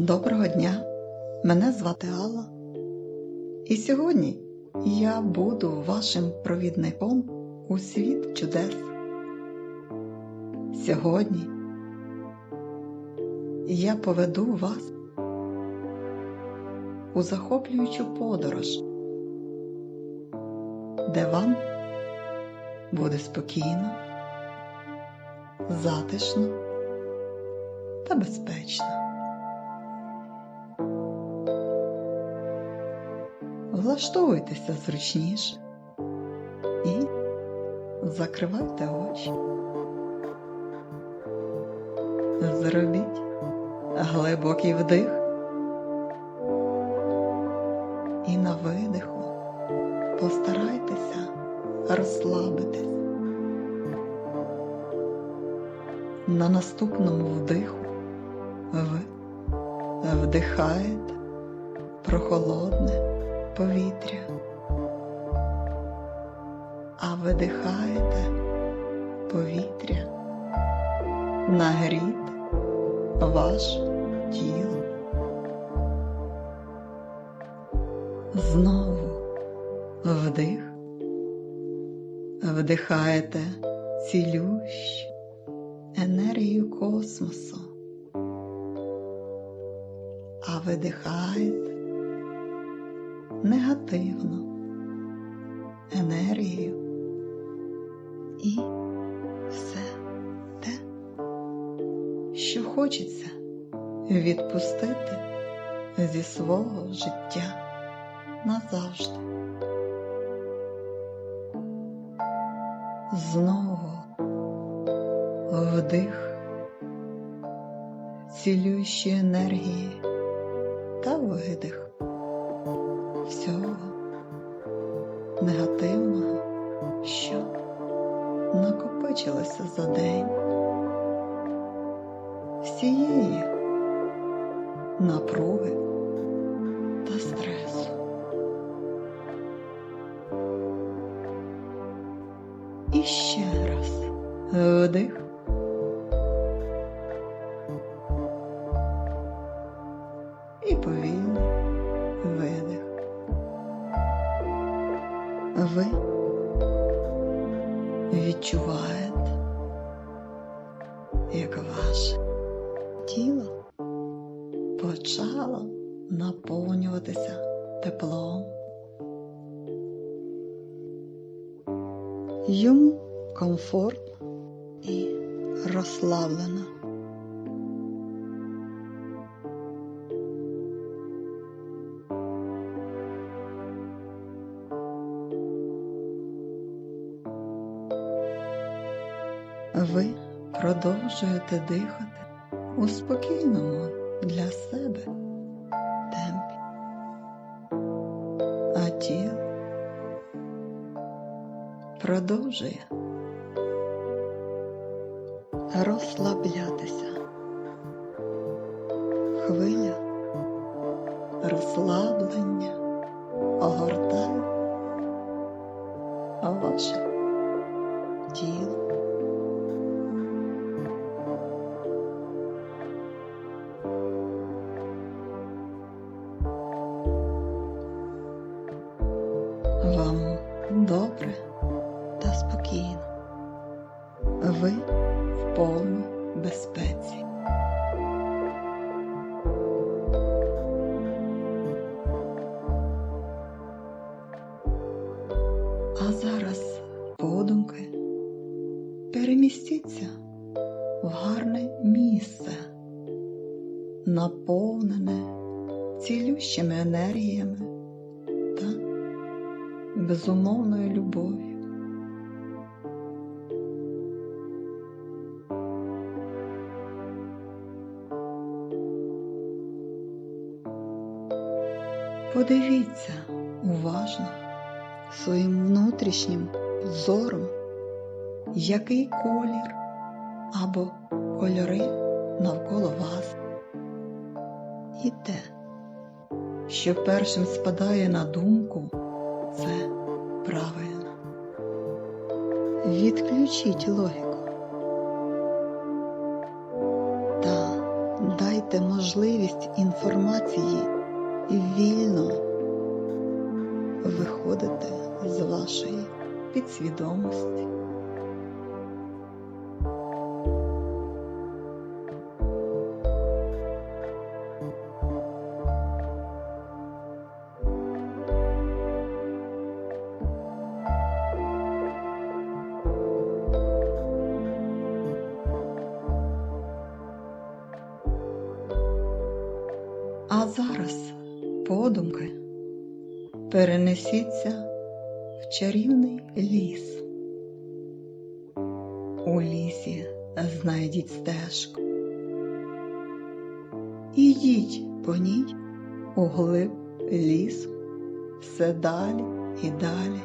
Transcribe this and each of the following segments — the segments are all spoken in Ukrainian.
Доброго дня! Мене звати Алла. І сьогодні я буду вашим провідником у світ чудес. Сьогодні я поведу вас у захоплюючу подорож, де вам буде спокійно, затишно та безпечно. Влаштовуйтеся зручніше і закривайте очі. Зробіть глибокий вдих і на видиху постарайтеся розслабитись. На наступному вдиху ви вдихаєте прохолодне повітря, а видихаєте повітря, нагріте ваше тіло. Знову вдих, вдихаєте цілющу енергію космосу, а видихаєте негативну енергію. І все те, що хочеться відпустити зі свого життя назавжди. Знову вдих цілющої енергії та видих негативного, що накопичилося за день, всієї напруги теплом. Йому комфортно і розслаблено. Ви продовжуєте дихати у спокійному для себе продовжує розслаблятися. Хвиля розслаблення огортає ваше тіло. Наповнене цілющими енергіями та безумовною любов'ю. Подивіться уважно своїм внутрішнім зором, який колір або кольори навколо вас. І те, що першим спадає на думку, це правильно. Відключіть логіку та Дайте можливість інформації вільно виходити з вашої підсвідомості. Перенесіться в чарівний ліс. У лісі знайдіть стежку. Ідіть по ній у глиб лісу, все далі і далі.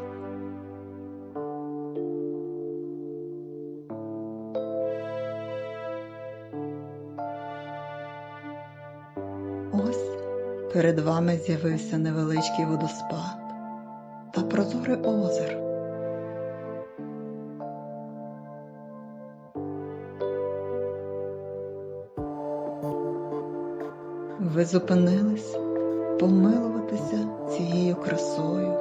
Ось перед вами з'явився невеличкий водоспад прозоре озеро. Ви зупинились помилуватися цією красою,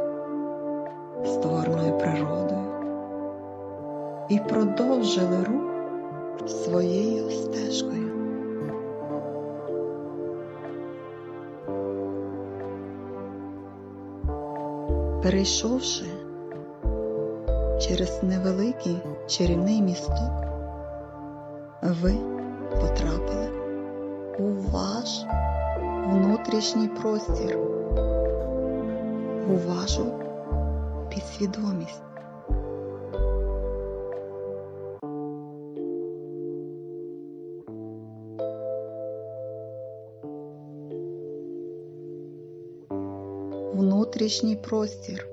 створеною природою, і продовжили рух своєю стежкою. Перейшовши через невеликий чарівний місток, ви потрапили у ваш внутрішній простір, у вашу підсвідомість. Внутрішній простір.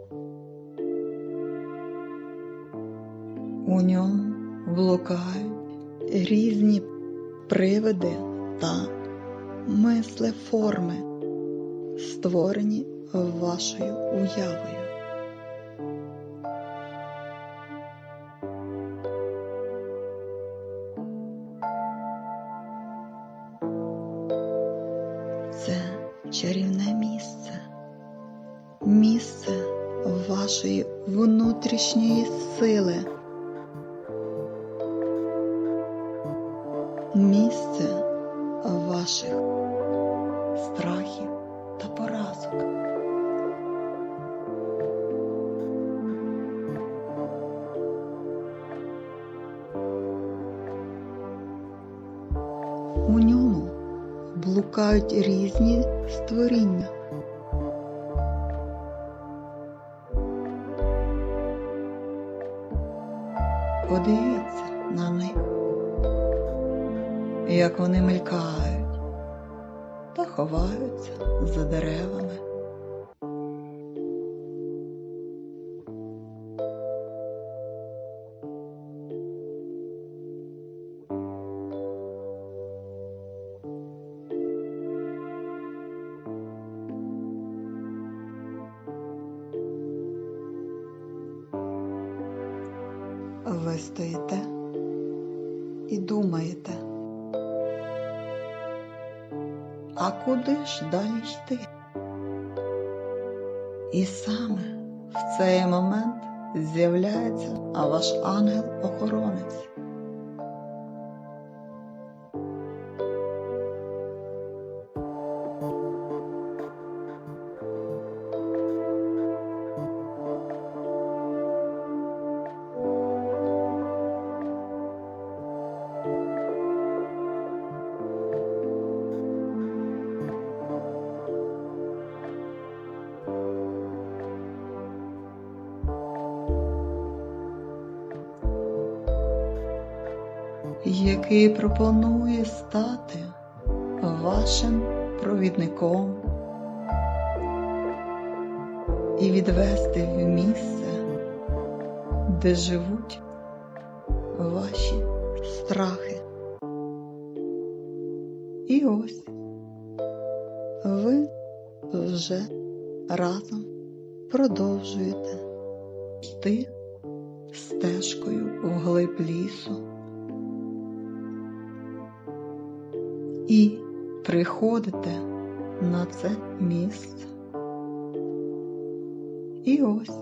У ньому блукають різні привиди та мислеформи, створені вашою уявою. Блукають різні створіння. Ви стоїте і думаєте. А куди ж далі йти? І саме в цей момент з'являється ваш ангел-охоронець. Який пропонує стати вашим провідником і відвести в місце, де живуть ваші страхи. І ось ви вже разом продовжуєте йти стежкою вглиб лісу. І приходите на це місце. І ось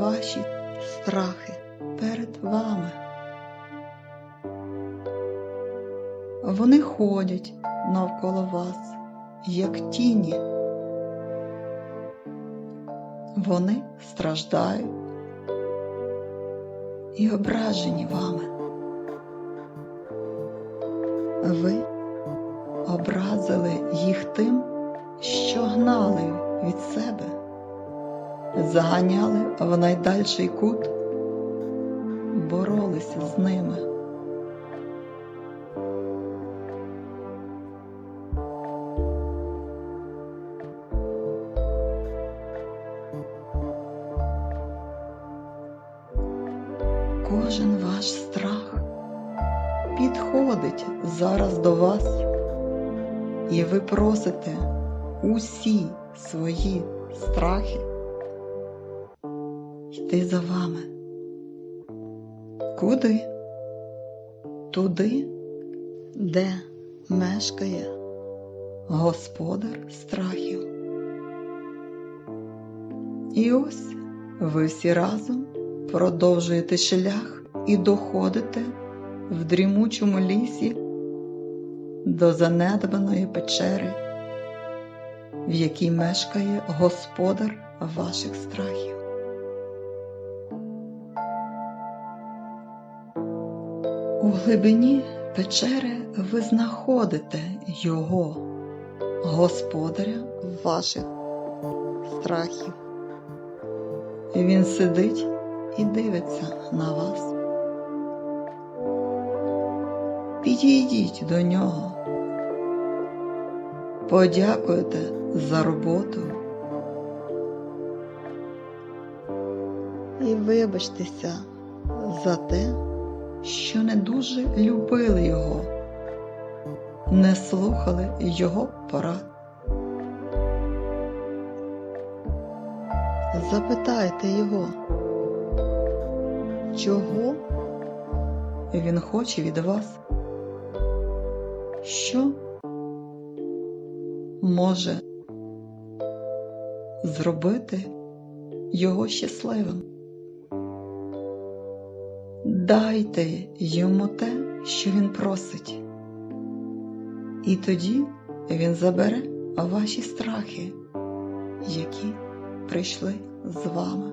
ваші страхи перед вами. Вони ходять навколо вас, як тіні. Вони страждають і ображені вами. Ви заганяли в найдальший кут, боролися з ними. Кожен ваш страх підходить зараз до вас, і ви просите усі свої страхи йти за вами. Куди? Туди, де мешкає господар страхів. І ось ви всі разом продовжуєте шлях і доходите в дрімучому лісі до занедбаної печери, в якій мешкає господар ваших страхів. У глибині печери ви знаходите його, господаря ваших страхів. Він сидить і дивиться на вас. Підійдіть до нього, подякуйте за роботу і вибачтеся за те, що не дуже любили його, не слухали його порад. Запитайте його, чого він хоче від вас, що може зробити його щасливим. Дайте йому те, що він просить, і тоді він забере ваші страхи, які прийшли з вами.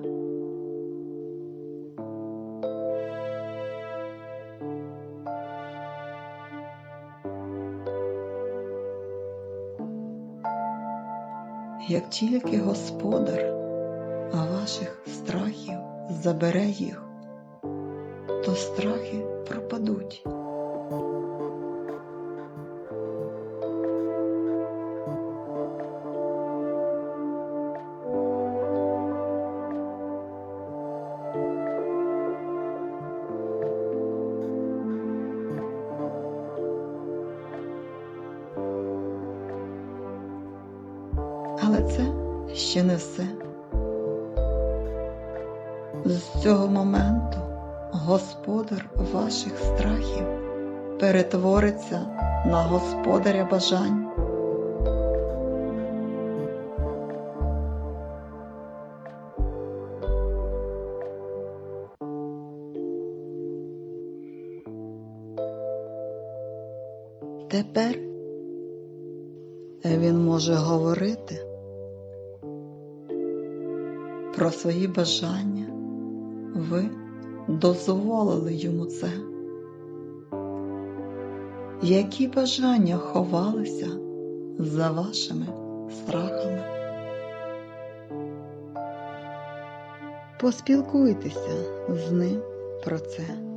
Як тільки господар ваших страхів забере їх, то страхи пропадуть. Але це ще не все. З цього моменту господар ваших страхів перетвориться на господаря бажань. Тепер він може говорити про свої бажання. Ви дозволили йому це. Які бажання ховалися за вашими страхами? Поспілкуйтеся з ним про це.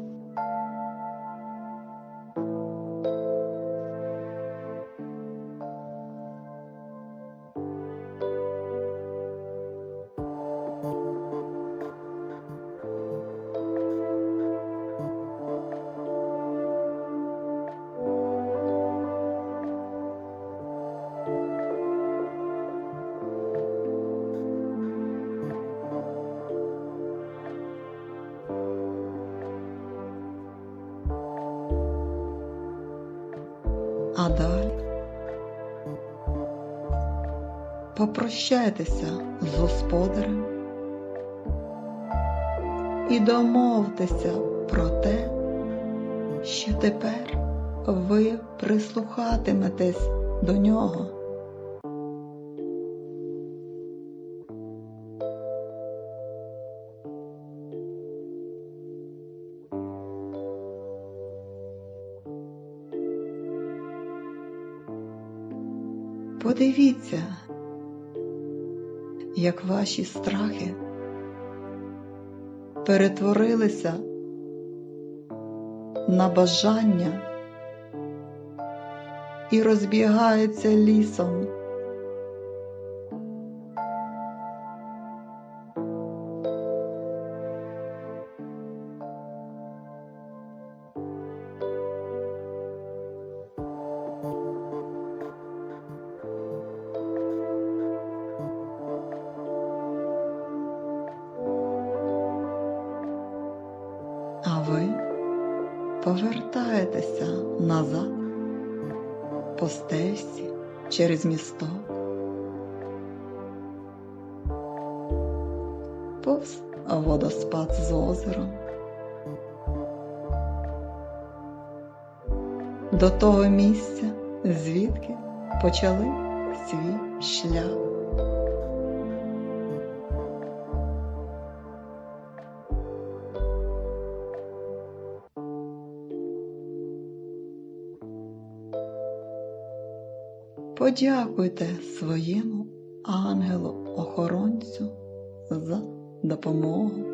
а далі попрощайтеся з господарем і домовтеся про те, що тепер ви прислухатиметесь до нього. Ваші страхи перетворилися на бажання і розбігаються лісом. Повз водоспад з озером. До того місця, звідки почали свій шлях. Подякуйте своєму ангелу-охоронцю за допомогу.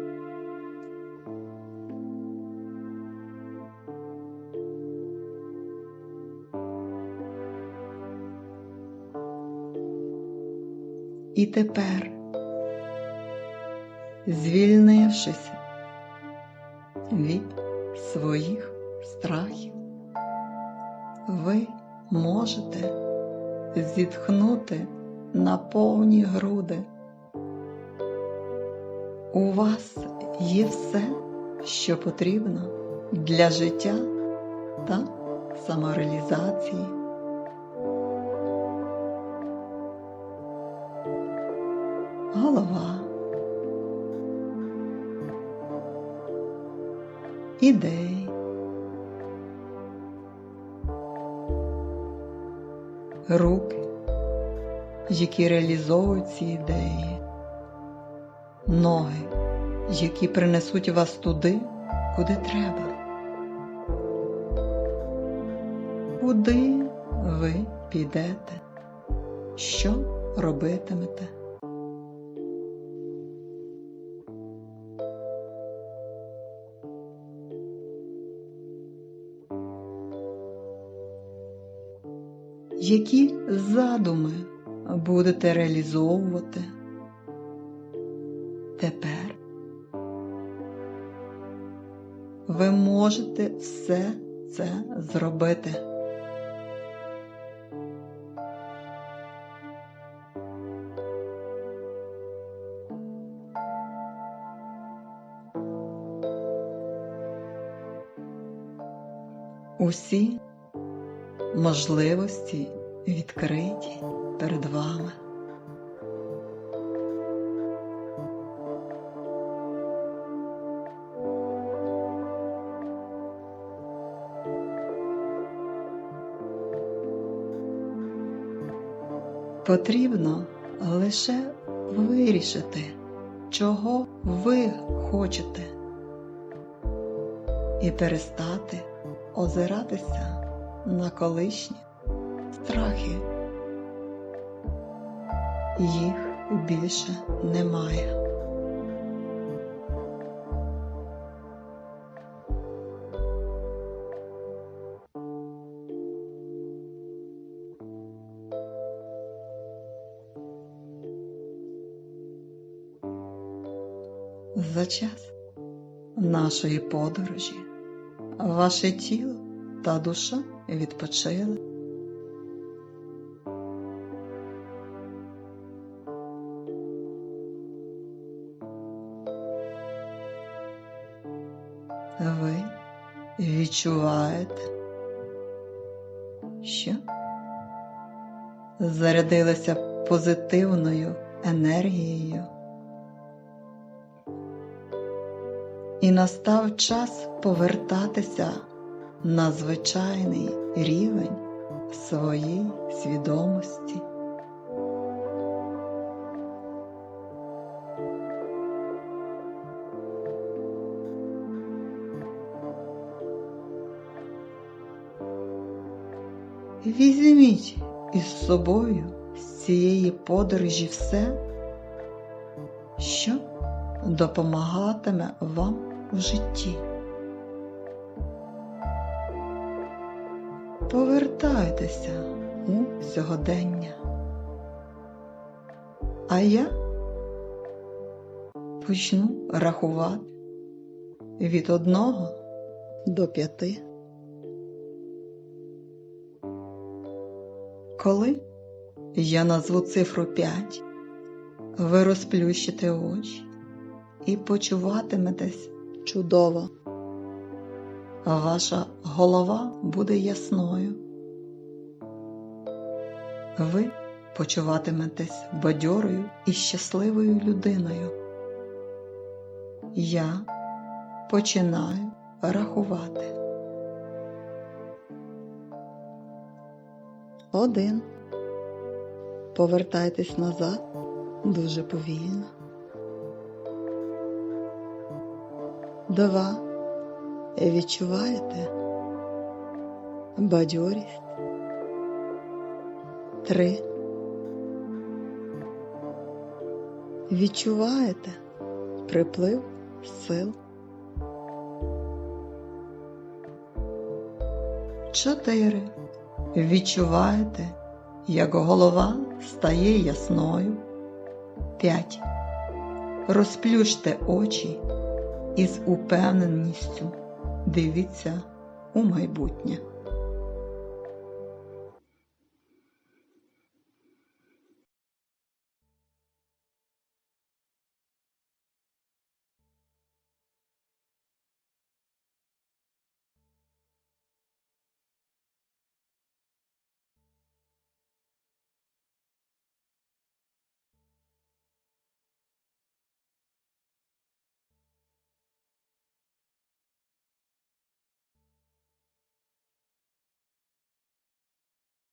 І тепер, звільнившись від своїх страхів, ви можете зітхнути на повні груди. У вас є все, що потрібно для життя та самореалізації. Голова, ідеї, руки, які реалізовують ці ідеї, ноги, які принесуть вас туди, куди треба. Куди ви підете? Що робитимете? Які задуми будете реалізовувати тепер? Ви можете все це зробити. Усі можливості відкриті перед вами. Потрібно лише вирішити, чого ви хочете, і перестати озиратися на колишні страхи. Їх більше немає. Час нашої подорожі ваше тіло та душа відпочили. Ви відчуваєте, що зарядилися позитивною енергією. І настав час повертатися на звичайний рівень своєї свідомості. Візьміть із собою з цієї подорожі все, допомагатиме вам у житті. Повертайтеся у сьогодення. А я почну рахувати від одного до п'яти. Коли я назву цифру 5, ви розплющите очі і почуватиметесь чудово. Ваша голова буде ясною. Ви почуватиметесь бадьорою і щасливою людиною. Я починаю рахувати. Один. Повертайтесь назад дуже повільно. Два. Відчуваєте бадьорість. Три. Відчуваєте приплив сил. Чотири. Відчуваєте, як голова стає ясною. 5. Розплющте очі і з упевненістю дивіться у майбутнє.